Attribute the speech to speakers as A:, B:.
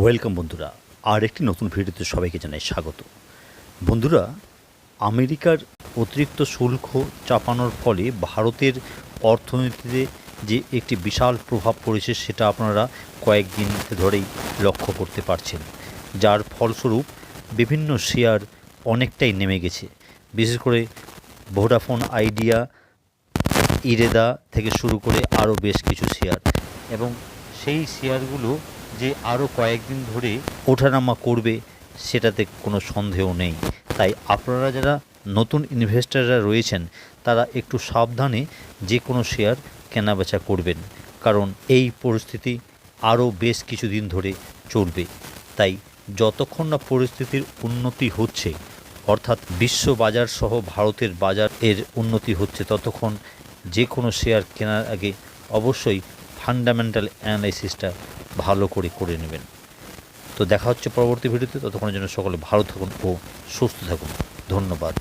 A: Welcome বন্ধুরা, আর একটি নতুন ভিডিওতে সবাইকে জানাই স্বাগত। বন্ধুরা, আমেরিকার অতিরিক্ত শুল্ক চাপানোর ফলে ভারতের অর্থনীতিতে যে একটি বিশাল প্রভাব পড়েছে সেটা আপনারা কয়েকদিন ধরেই লক্ষ্য করতে পারছেন। যার ফলস্বরূপ বিভিন্ন শেয়ার অনেকটাই নেমে গেছে। বিশেষ করে ভোডাফোন, আইডিয়া, ইরেদা থেকে শুরু করে আরও বেশ কিছু শেয়ার। এবং সেই শেয়ারগুলো যে আরও কয়েকদিন ধরে ওঠানামা করবে, সেটাতে কোনো সন্দেহ নেই। তাই আপনারা যারা নতুন ইনভেস্টাররা রয়েছেন, তারা একটু সাবধানে যে কোনো শেয়ার কেনাবেচা করবেন, কারণ এই পরিস্থিতি আরও বেশ কিছুদিন ধরে চলবে। তাই যতক্ষণ না পরিস্থিতির উন্নতি হচ্ছে, অর্থাৎ বিশ্ব বাজার সহ ভারতের বাজার এর উন্নতি হচ্ছে ততক্ষণ যে কোনো শেয়ার কেনার আগে অবশ্যই ফান্ডামেন্টাল অ্যানালাইসিসটা ভালো করে করে নেবেন। তো দেখা হচ্ছে পরবর্তী ভিডিওতে, ততক্ষণের জন্য সকলে ভালো থাকুন ও সুস্থ থাকুন। ধন্যবাদ।